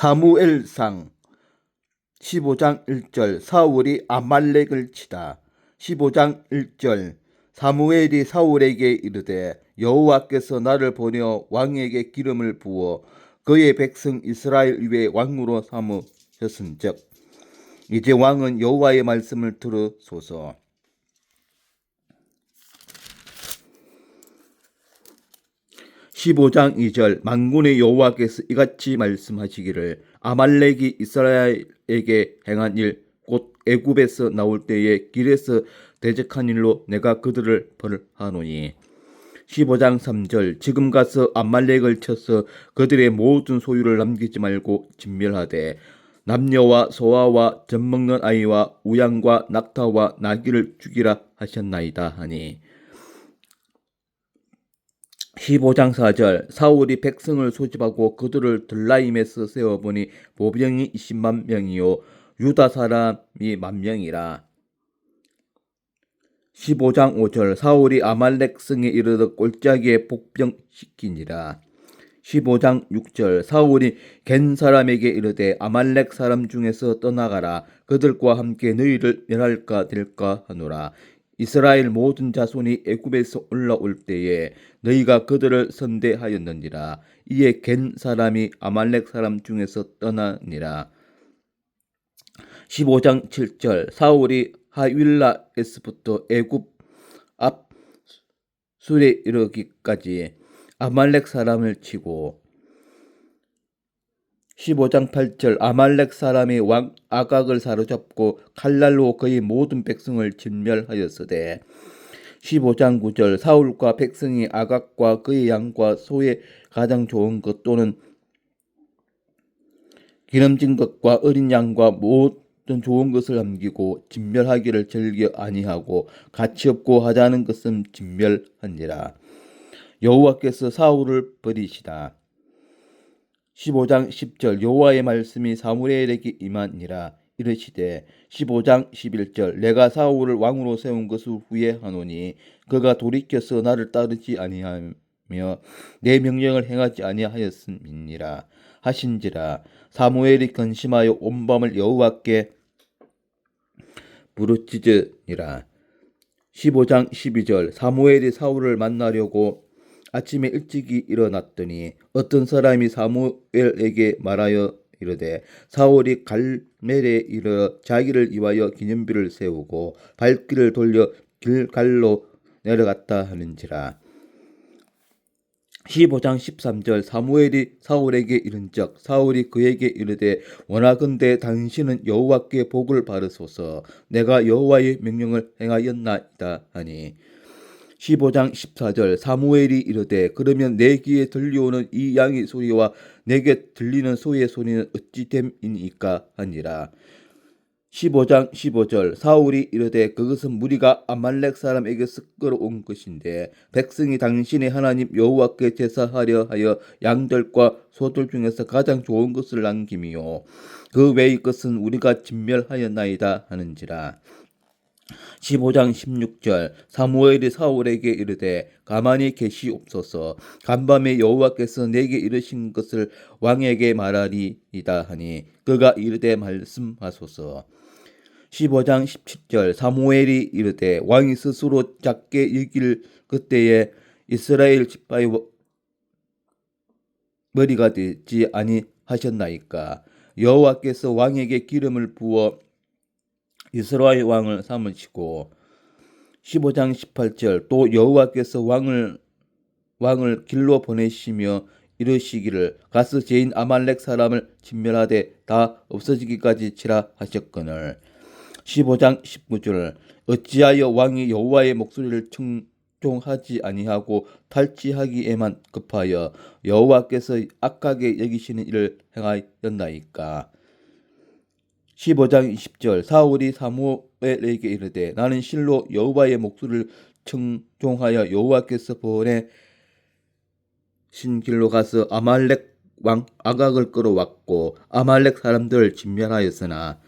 사무엘상 15장 1절 사울이 아말렉을 치다. 15장 1절 사무엘이 사울에게 이르되 여호와께서 나를 보내어 왕에게 기름을 부어 그의 백성 이스라엘 위에 왕으로 삼으셨은즉 이제 왕은 여호와의 말씀을 들으소서 15장 2절 만군의 여호와께서 이같이 말씀하시기를 아말렉이 이스라엘에게 행한 일 곧 애굽에서 나올 때에 길에서 대적한 일로 내가 그들을 벌하노니. 15장 3절 지금 가서 아말렉을 쳐서 그들의 모든 소유를 남기지 말고 진멸하되 남녀와 소아와 젖먹는 아이와 우양과 낙타와 나귀를 죽이라 하셨나이다 하니 15장 4절 사울이 백성을 소집하고 그들을 들라임에서 세워보니 보병이 20만 명이요 유다 사람이 만 명이라. 15장 5절 사울이 아말렉 성에 이르러 골짜기에 복병시키니라. 15장 6절 사울이 겐 사람에게 이르되 아말렉 사람 중에서 떠나가라. 그들과 함께 너희를 멸할까 될까 하노라 이스라엘 모든 자손이 애굽에서 올라올 때에 너희가 그들을 선대하였느니라. 이에 겐 사람이 아말렉 사람 중에서 떠나니라. 15장 7절. 사울이 하윌라에서부터 애굽 앞 술에 이르기까지 아말렉 사람을 치고 15장 8절 아말렉 사람이 왕 아각을 사로잡고 칼날로 그의 모든 백성을 진멸하였으되 15장 9절 사울과 백성이 아각과 그의 양과 소의 가장 좋은 것 또는 기름진 것과 어린 양과 모든 좋은 것을 남기고 진멸하기를 즐겨 아니하고 가치 없고 하자는 것은 진멸하니라. 여호와께서 사울을 버리시다 15장 10절 여호와의 말씀이 사무엘에게 임하니라 이르시되 15장 11절 내가 사울을 왕으로 세운 것을 후회하노니 그가 돌이켜서 나를 따르지 아니하며 내 명령을 행하지 아니하였음이니라 하신지라 사무엘이 근심하여 온 밤을 여호와께 부르짖으니라. 15장 12절 사무엘이 사울을 만나려고 아침에 일찍이 일어났더니 어떤 사람이 사무엘에게 말하여 이르되 사울이 갈멜에 이르러 자기를 위하여 기념비를 세우고 발길을 돌려 길갈로 내려갔다 하는지라. 15장 13절 사무엘이 사울에게 이른적 사울이 그에게 이르되 원하건대 당신은 여호와께 복을 받으소서. 내가 여호와의 명령을 행하였나이다 하니 15장 14절 사무엘이 이르되 그러면 내 귀에 들려오는 이 양의 소리와 내게 들리는 소의 소리는 어찌 됨이니까 하니라. 15장 15절 사울이 이르되 그것은 무리가 아말렉 사람에게서 끌어온 것인데 백성이 당신의 하나님 여호와께 제사하려 하여 양들과 소들 중에서 가장 좋은 것을 남김이요. 그 외의 것은 우리가 진멸하였나이다 하는지라 15장 16절 사무엘이 사울에게 이르되 가만히 계시옵소서. 간밤에 여호와께서 내게 이르신 것을 왕에게 말하리이다 하니 그가 이르되 말씀하소서. 15장 17절 사무엘이 이르되 왕이 스스로 작게 여길 그때에 이스라엘 지파의 머리가 되지 아니하셨나이까? 여호와께서 왕에게 기름을 부어 이스라엘 왕을 삼으시고 15장 18절 또 여호와께서 왕을 왕을 길로 보내시며 이르시기를 가스 제인 아말렉 사람을 진멸하되 다 없어지기까지 치라 하셨거늘. 15장 19절 어찌하여 왕이 여호와의 목소리를 청종하지 아니하고 탈취하기에만 급하여 여호와께서 악하게 여기시는 일을 행하였나이까 15장 20절 사울이 사무엘에게 이르되 나는 실로 여호와의 목소리를 청종하여 여호와께서 보내 신 길로 가서 아말렉 왕 아각을 끌어왔고 아말렉 사람들을 진멸하였으나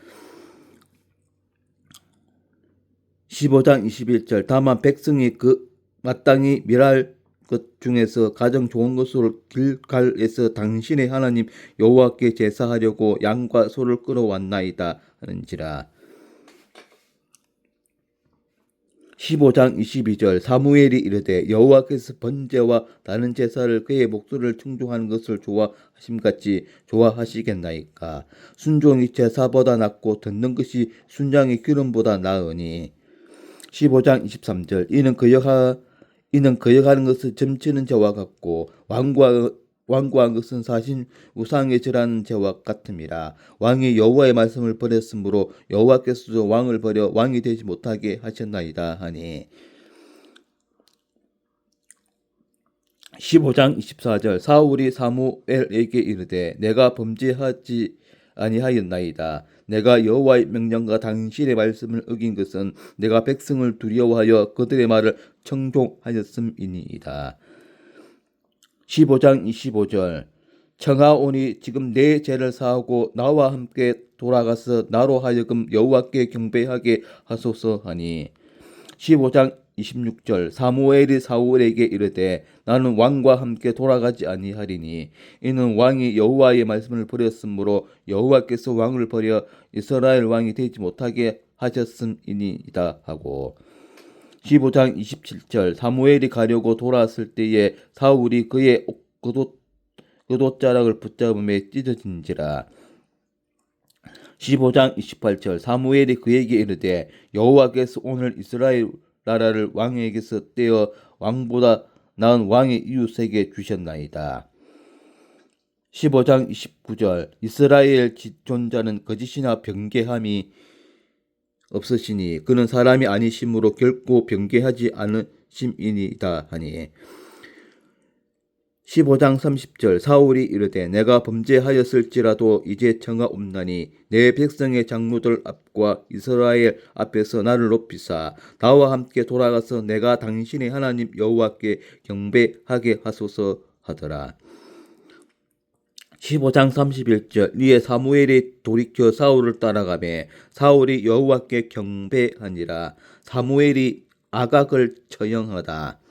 15장 21절 다만 백성이 그 마땅히 멸할 것 중에서 가장 좋은 것으로 길갈에서 당신의 하나님 여호와께 제사하려고 양과 소를 끌어왔나이다 하는지라. 15장 22절 사무엘이 이르되 여호와께서 번제와 다른 제사를 그의 목소리를 충족하는 것을 좋아하심같이 좋아하시겠나이까? 순종이 제사보다 낫고 듣는 것이 순장의 기름보다 나으니. 15장 23절 이는 거역하 이는 거역하는 것을 점치는 자와 같고 왕과 왕구한 것은 사신 우상의 절하는 죄와 같음이라 왕이 여호와의 말씀을 버렸으므로 여호와께서도 왕을 버려 왕이 되지 못하게 하셨나이다 하니. 15장 24절 사울이 사무엘에게 이르되 내가 범죄하지 아니하였나이다. 내가 여호와의 명령과 당신의 말씀을 어긴 것은 내가 백성을 두려워하여 그들의 말을 청종하였음이니이다. 15장 25절. 청하오니 지금 내 죄를 사하고 나와 함께 돌아가서 나로 하여금 여호와께 경배하게 하소서 하니 15장 26절 사무엘이 사울에게 이르되 나는 왕과 함께 돌아가지 아니하리니 이는 왕이 여호와의 말씀을 버렸으므로 여호와께서 왕을 버려 이스라엘 왕이 되지 못하게 하셨음이니이다 하고 15장 27절 사무엘이 가려고 돌아왔을 때에 사울이 그의 그도 그도자락을 붙잡음에 찢어진지라. 15장 28절 사무엘이 그에게 이르되 여호와께서 오늘 이스라엘 나라를 왕에게서 떼어 왕보다 나은 왕의 이웃에게 주셨나이다. 15장 29절 이스라엘 지존자는 거짓이나 병개함이 없으시니 그는 사람이 아니심으로 결코 변개하지 않으심이니이다 하니 15장 30절 사울이 이르되 내가 범죄하였을지라도 이제 청하 없나니 내 백성의 장로들 앞과 이스라엘 앞에서 나를 높이사 나와 함께 돌아가서 내가 당신의 하나님 여호와께 경배하게 하소서 하더라. 15장 31절 이에 사무엘이 돌이켜 사울을 따라가매 사울이 여호와께 경배하니라 사무엘이 아각을 처형하다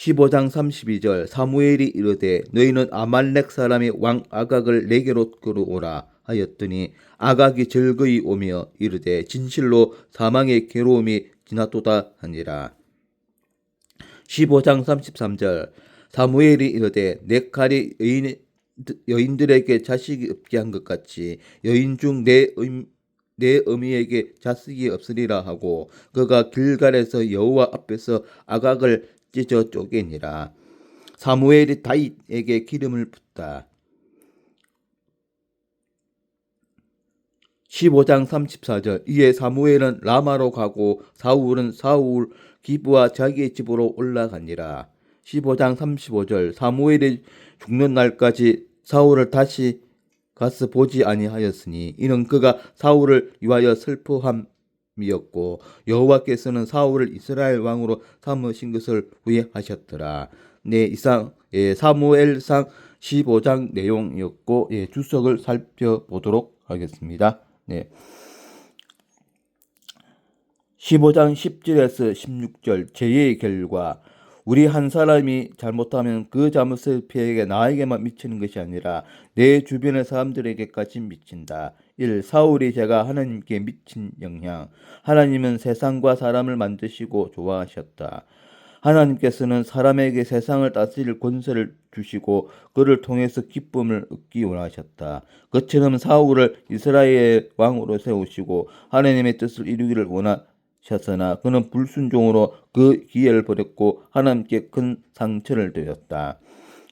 15장 32절 사무엘이 이르되 너희는 아말렉 사람의 왕 아각을 내게로 끌어오라 하였더니 아각이 즐거이 오며 이르되 진실로 사망의 괴로움이 지났도다 하니라. 15장 33절 사무엘이 이르되 내 칼이 여인 여인들에게 자식이 없게 한 것 같이 여인 중내내 어미에게 자식이 없으리라 하고 그가 길갈에서 여호와 앞에서 아각을 찢어 쪼개니라 사무엘이 다윗에게 기름을 붓다. 15장 34절. 이에 사무엘은 라마로 가고 사울은 사울 기부와 자기의 집으로 올라가니라. 15장 35절. 사무엘이 죽는 날까지 사울을 다시 가서 보지 아니하였으니 이는 그가 사울을 위하여 슬퍼함 이었고 여호와께서는 사울을 이스라엘 왕으로 삼으신 것을 후회하셨더라. 네 이상 예, 사무엘상 15장 내용이었고 예, 주석을 살펴보도록 하겠습니다. 네. 15장 10절에서 16절 죄의 결과 우리 한 사람이 잘못하면 그 잘못의 피해가 나에게만 미치는 것이 아니라 내 주변의 사람들에게까지 미친다. 1. 사울이 제가 하나님께 미친 영향. 하나님은 세상과 사람을 만드시고 좋아하셨다. 하나님께서는 사람에게 세상을 다스릴 권세를 주시고 그를 통해서 기쁨을 얻기 원하셨다. 그처럼 사울을 이스라엘 왕으로 세우시고 하나님의 뜻을 이루기를 원하 셨으나 그는 불순종으로 그 기회를 버렸고 하나님께 큰 상처를 드렸다.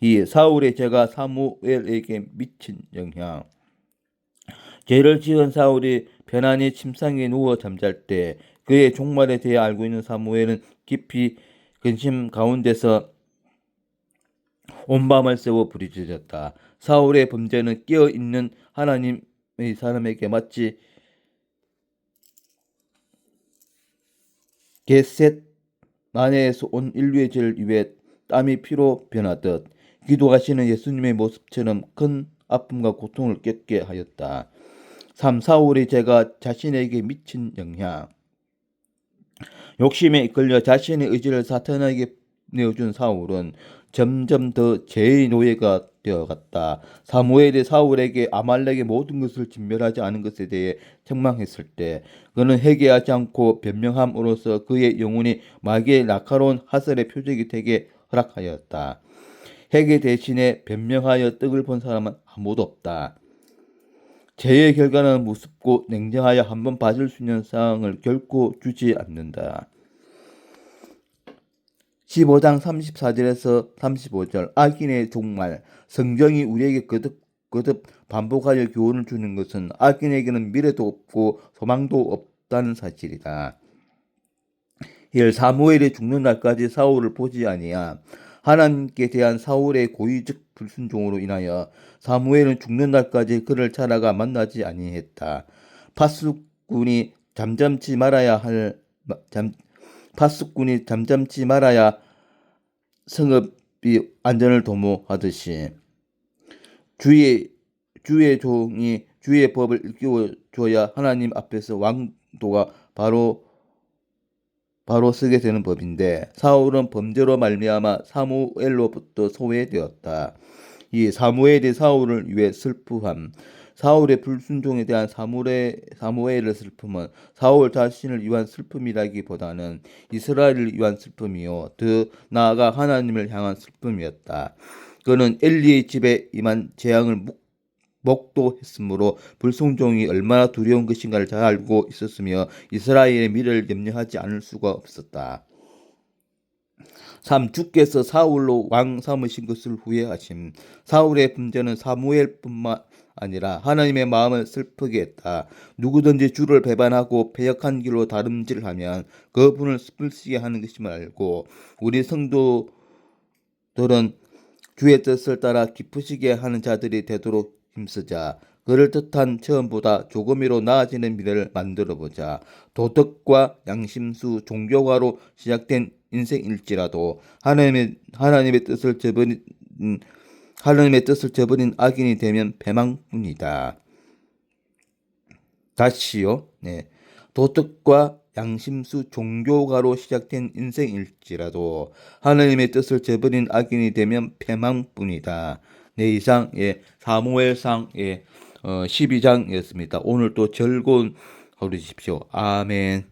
이 사울의 죄가 사무엘에게 미친 영향. 죄를 지은 사울이 편안히 침상에 누워 잠잘 때 그의 종말에 대해 알고 있는 사무엘은 깊이 근심 가운데서 온 밤을 새워 부르짖었다. 사울의 범죄는 깨어 있는 하나님의 사람에게 마치 게셋 만에서 온 인류의 죄를 위해 땀이 피로 변하듯 기도하시는 예수님의 모습처럼 큰 아픔과 고통을 겪게 하였다. 3. 사울이 제가 자신에게 미친 영향 욕심에 이끌려 자신의 의지를 사탄에게 내어준 사울은 점점 더 죄의 노예가 되어갔다. 사무엘이 사울에게 아말렉의 모든 것을 진멸하지 않은 것에 대해 책망했을 때 그는 회개하지 않고 변명함으로써 그의 영혼이 마귀의 날카로운 하설의 표적이 되게 허락하였다. 회개 대신에 변명하여 떡을 본 사람은 아무도 없다. 죄의 결과는 무섭고 냉정하여 한번 봐줄 수 있는 상황을 결코 주지 않는다. 15장 34절에서 35절 악인의 종말 성경이 우리에게 거듭 거듭 반복하여 교훈을 주는 것은 악인에게는 미래도 없고 소망도 없다는 사실이다. 일 사무엘이 죽는 날까지 사울을 보지 아니하 하나님께 대한 사울의 고의적 불순종으로 인하여 사무엘은 죽는 날까지 그를 찾아가 만나지 아니했다. 파수꾼이 잠잠치 말아야 할 잠, 파수꾼이 잠잠치 말아야 성읍이 안전을 도모하듯이 주의 주의 종이 주의 법을 일깨워 줘야 하나님 앞에서 왕도가 바로 바로 쓰게 되는 법인데 사울은 범죄로 말미암아 사무엘로부터 소외되었다. 이 사무엘이 사울을 위해 슬프함 사울의 불순종에 대한 사무엘의, 사무엘의 슬픔은 사울 자신을 위한 슬픔이라기보다는 이스라엘을 위한 슬픔이요 더 나아가 하나님을 향한 슬픔이었다. 그는 엘리의 집에 임한 재앙을 묵- 목도했으므로 불순종이 얼마나 두려운 것인가를 잘 알고 있었으며 이스라엘의 미래를 염려하지 않을 수가 없었다. 3. 주께서 사울로 왕 삼으신 것을 후회하심. 사울의 범죄는 사무엘뿐만 아니라 하나님의 마음을 슬프게 했다. 누구든지 주를 배반하고 패역한 길로 다름질하면 그분을 슬프시게 하는 것임을 알고 우리 성도들은 주의 뜻을 따라 기쁘시게 하는 자들이 되도록 힘쓰자. 그를 뜻한 처음보다 조금이로 나아지는 미래를 만들어 보자. 도덕과 양심수, 종교화로 시작된 인생일지라도 하나님의 하나님의 뜻을 저버린 음, 하나님의 뜻을 저버린 악인이 되면 패망뿐이다. 다시요. 네. 도덕과 양심수 종교가로 시작된 인생일지라도 하나님의 뜻을 저버린 악인이 되면 패망뿐이다. 네, 이상 예, 사무엘상 예, 어, 12장이었습니다. 오늘 또 즐거운 하루 되십시오. 아멘.